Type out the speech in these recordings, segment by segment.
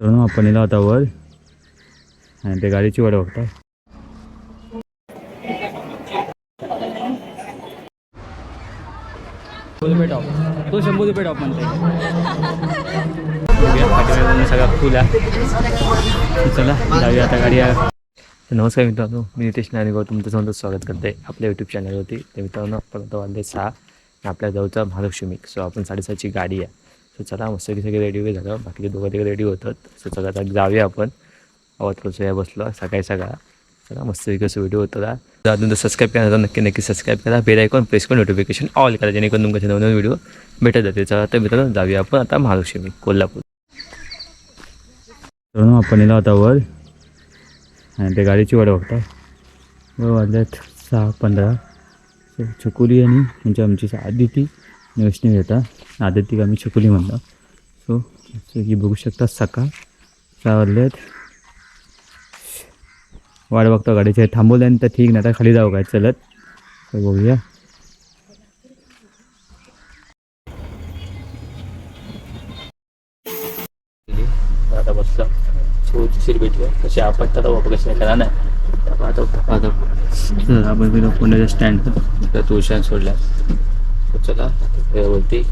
तर आपण येलो आता वर. आणि ते गाडीची वाट बघता तो रुपये टॉप म्हणते सगळा फुल आहे. चला जाऊया आता गाडी नमस्कार मित्रांनो मी नितेश नायगाव तुमचं समोर स्वागत करते आपल्या यूट्यूब चॅनलवरती तर मित्रांनो आपण आता वाजले सहा आणि आपल्या जवळचा महालक्ष्मी. सो आपण साडेसातची गाडी आहे. सो चला मस्त सगळे रेडी वगैरे झालं. बाकीचे दोघं तिकडे रेडी होतात. सो चला आता जाऊया आपण. आवाज कसं या बसलो. सकाळी सकाळ. चला मस्त कसं व्हिडिओ होता अजून तर सबस्क्राईब करणार नक्की नक्की सबस्क्राईब करा. बेल आयकॉन प्रेस करून नोटिफिकेशन ऑल करा जेणेकरून तुमच्या नवीन व्हिडिओ भेटत जाते चला तर मित्रांनो जाऊया आपण आता महालक्ष्मी कोल्हापूर. आपण येलो आता वर आणि ते गाडीची वाट बघता वर वाजल्यात सहा पंधरा. चकुली आणि म्हणजे आमची आदिती वैष्णवी येतात आदितीक आम्ही चकुली म्हणतो सो ही बघू शकता सकाळ. वाजल्यात वाट बघतो गाडीचे थांबवल्यानंतर ठीक नाही आता खाली जाऊ काय चलत. तर बघूया. आता बसला. भेटूया. कशी आपटतात बाबा कशी करा नाही. आपण पुण्याच्या स्टँड तर तुळशान सोडल्या तर चला वरती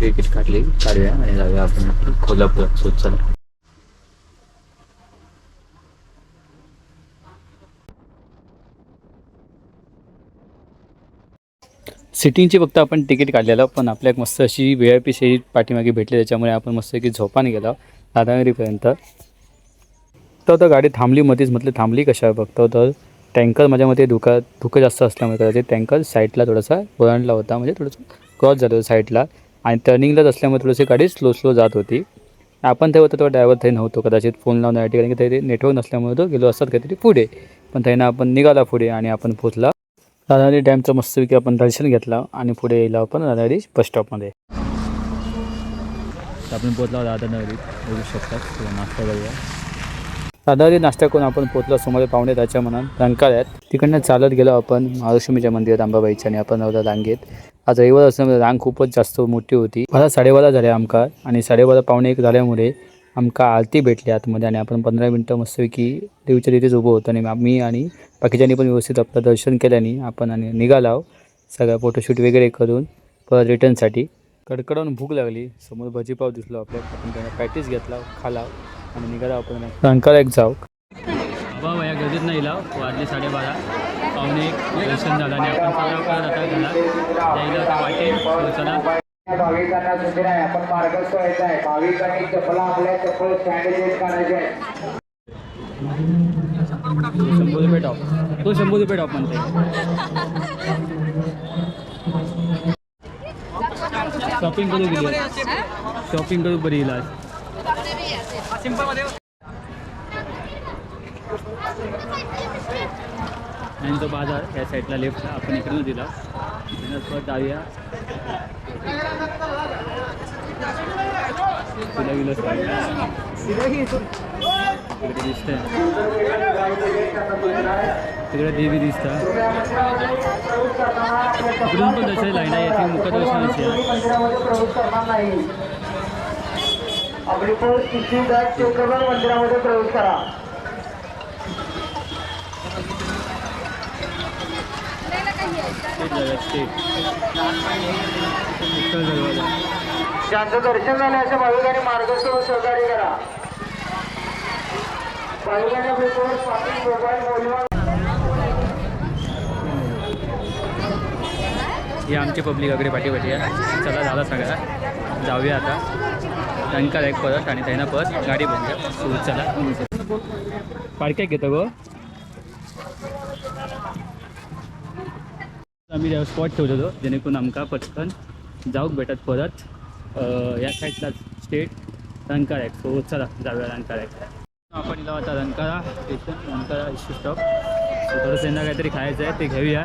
तिकीट काढली. काढूया आणि जाऊया आपण कोल्हापुरात. सो चला. सिटिंगची फक्त आपण तिकीट काढलेलं पण आपल्या एक मस्त अशी व्ही आय पी सीट पाठीमागे भेटली त्याच्यामुळे आपण मस्त की झोपाने गेलो दादागिरीपर्यंत. तर आता गाडी थांबली मध्येच म्हटलं थांबली कशा बघतो. तर टँकर माझ्या मते धुका धुकं जास्त असल्यामुळे कदाचित टँकर साईडला थोडासा ओलांडला होता. म्हणजे थोडंसं क्रॉस झालं होतं साईडला आणि टर्निंगलाच असल्यामुळे थोडीशी गाडी स्लो स्लो जात होती. आपण तेव्हा तर तो ड्रायव्हर ते नव्हतो कदाचित फोन लावून या ठिकाणी ते नेटवर्क नसल्यामुळे तो गेलो असतात काहीतरी पुढे. पण त्यानं आपण निघाला पुढे आणि आपण पोचला राधानगरी डॅमचं मस्तपैकी आपण दर्शन घेतलं आणि पुढे येलो आपण राधानगरी बस स्टॉपमध्ये आपण पोहोचलो राधानगरीत बघू शकतात किंवा नाश्ता करूया. राधानगरी नाश्ता करून आपण पोचलो सुमारे पावणे त्याच्या मनात रंकाळ्यात. तिकडनं चालत गेलो आपण महालक्ष्मीच्या मंदिरात अंबाबाईच्या आणि आपण नव्हता रांगेत आज रविवार असल्यामुळे रांग खूपच जास्त मोठी होती. मला साडेबारा झाले आमका आणि साडेबारा पावणे एक झाल्यामुळे आमका आरती भेटली आतमध्ये आणि आपण पंधरा मिनटं मस्तपैकी देवीच्या तिथेच उभं होतो आणि मी आणि बाकीच्यांनी पण व्यवस्थित आपलं दर्शन केल्याने आपण आणि निघालो सगळं फोटोशूट वगैरे करून परत रिटर्नसाठी कडकडून भूक लागली. समोर भजीपाव दिसलो आपल्या आपण त्यांना पॅटीस घेतला खाला आणि निघाला आपण. रंकाळा एक जाऊ. बाबा या गर्दीत नाही लाव वाजले साडेबारा. पावणे एक दर्शन झालं आणि आपण सगळं परत आता घरा जायला आता वाटेल. चला. भाविकांना सुंदर आहे आपण मार्ग सोडायचा आहे. भाविकांनी चप्पला आपल्या चप्पल सॅनिटाईज करायचे आहे. शंभर रुपये टॉप तो शंभर रुपये टॉप म्हणते शॉपिंग करू गेली शॉपिंग करू बरी इलाज. आणि तो बाजार या साईडला लेफ्ट आपण इकडून दिला. इकडूनच परत जाऊया तुला गेलं तिकडे दिसतंय. तिकडे देवी दिसता. इकडून पण तसं लाईन आहे. याची मुखदर्शनाची आहे. मंदिरामध्ये प्रवेश करा. ज्यांचं दर्शन झालं असं भाविकांनी मार्गस्थ सहकार्य करा. भाविकांच्या भेटीवर स्वामी मोबाईल मोबाईल हे आमची पब्लिक वगैरे पाठीपाठी आहे चला झाला सगळा जाऊया आता. त्यांना एक परत आणि त्यांना परत गाडी बंद. सुरू चला. पाडक्यात घेतो गो. आम्ही स्पॉट ठेवलेलो जेणेकरून आमका पटकन जाऊक भेटत परत या साईडला स्टेट रंकाळा सो चला जाऊया रंकाळा आपण इला आता Rankala station Rankala issue stop so थोडं त्यांना काहीतरी खायचं आहे ते घेऊया.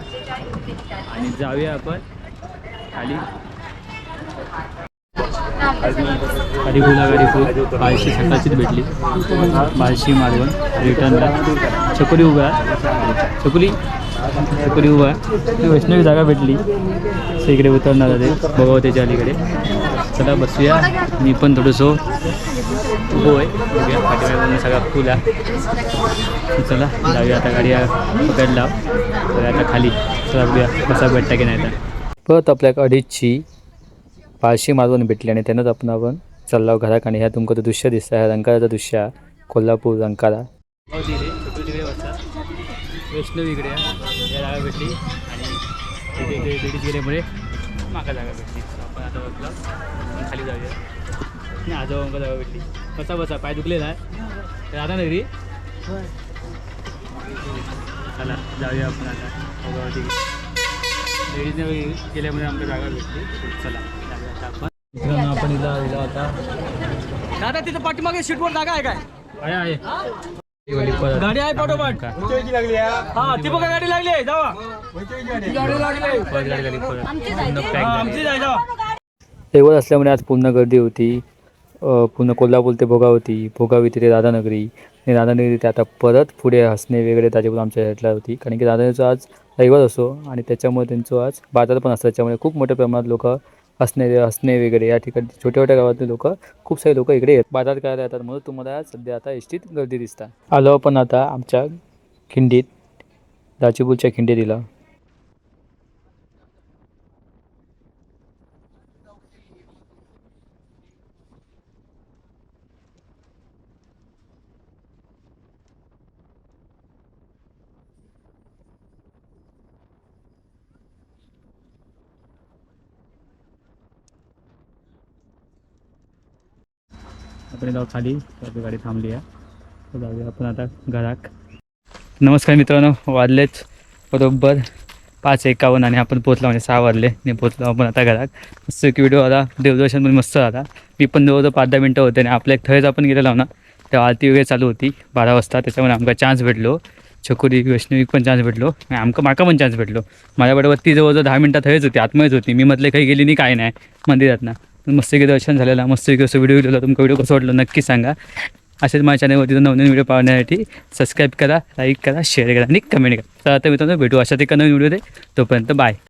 आणि जाऊया आपण खाली. गाडी फुला गाडी फुल बारशी सकाळचीच भेटली. बारशी मालवण रिटर्नला चकुली उभा चकुली चकुली उभा आहे? वैष्णवी जागा भेटली. सो इकडे उतरणार ते. भगवतीच्या अलीकडे. चला बसूया. मी पण थोडंसं उभो आहे. बघूया सगळा फुल आहे. चला जाऊया आता गाडी पकडला. तर आता खाली. चला बघूया कसा भेटता की नाही तर परत आपल्याला अडीचची पाळशी मारून भेटली आणि त्यानंच आपण आपण चाललो घराक आणि ह्या तुमचं दृश्य दिसता ह्या रंकाळाचं दृश्य आहे. कोल्हापूर रंकारा वैष्णव इकडे. या जागा भेटली. आणि तिथे इथे लेडीज गेल्यामुळे माका जागा भेटली. आपण आता बसलो. खाली जाऊया. नाही आजोबा आमका जागा भेटली. बसा बसा. पाय दुखलेला आहे. राधा नगरी. चला जाऊया आपण आता. लेडीजने गेल्यामुळे आमका जागा भेटली. चला आपण. मित्रांनो आपण इला इला होता दादा तिथं पाठीमागे सीटवर जागा आहे काय? आहे गाडी आहे पाठोपाठ हा? ती बघा गाडी लागली आहे जावा. गाडी लागली. रविवार असल्यामुळे आज पूर्ण गर्दी होती. पूर्ण कोल्हापूर ते भोगावती भोगावी ते राधानगरी. आणि राधानगरी ते आता परत पुढे हसणे वगैरे त्याच्याकडून आमच्या ह्यातला होती. कारण की राधानगरीचा आज रविवार असो आणि त्याच्यामुळे त्यांचं आज बाजार पण असतो. त्याच्यामुळे खूप मोठ्या प्रमाणात लोक असणे असणे वगैरे या ठिकाणी छोट्या छोट्या गावातले लोक खूप सारे लोक इकडे येतात बाजार करायला येतात म्हणून तुम्हाला सध्या आता एसटीत गर्दी दिसतात. आलो आपण आता आमच्या खिंडीत दाचीपूरच्या खिंडीत आपण जाऊ खाली आपली गाडी थांबली आहे. जाऊया आपण आता घराक. नमस्कार मित्रांनो वाजलेच बरोबर पाच एकावन्न आणि आपण पोचलो म्हणजे सहा वाजले. आणि पोचलो आपण आता घरात मस्त एक व्हिडिओ आला. देवदर्शन पण मस्त आला मी पण जवळजवळ पाच दहा मिनटं होते आणि आपल्या एक थळेच आपण गेलेलो ना तेव्हा आरती वगैरे चालू होती बारा वाजता. त्याच्यामुळे आमका चान्स भेटलो. छकुरी वैष्णवीक पण चान्स भेटलो. आणि आमका माका पण चान्स भेटलो. माझ्याबरोबर ती जवळजवळ दहा मिनटात थंयच होती. आतमध्येच होती. मी म्हटले काही गेली नाही काय नाही. मंदिरात ना मस्त दर्शन झालेला मस्त असं व्हिडिओ दिला तुमचा व्हिडिओ कसं वाटलं नक्की सांगा. असेच माझ्या चॅनलवरती नवीन व्हिडिओ पाहण्यासाठी सबस्क्राईब करा लाईक करा शेअर करा आणि कमेंट करा. तर आता मित्रांनो भेटू अशा ते नवीन व्हिडिओ दे तोपर्यंत बाय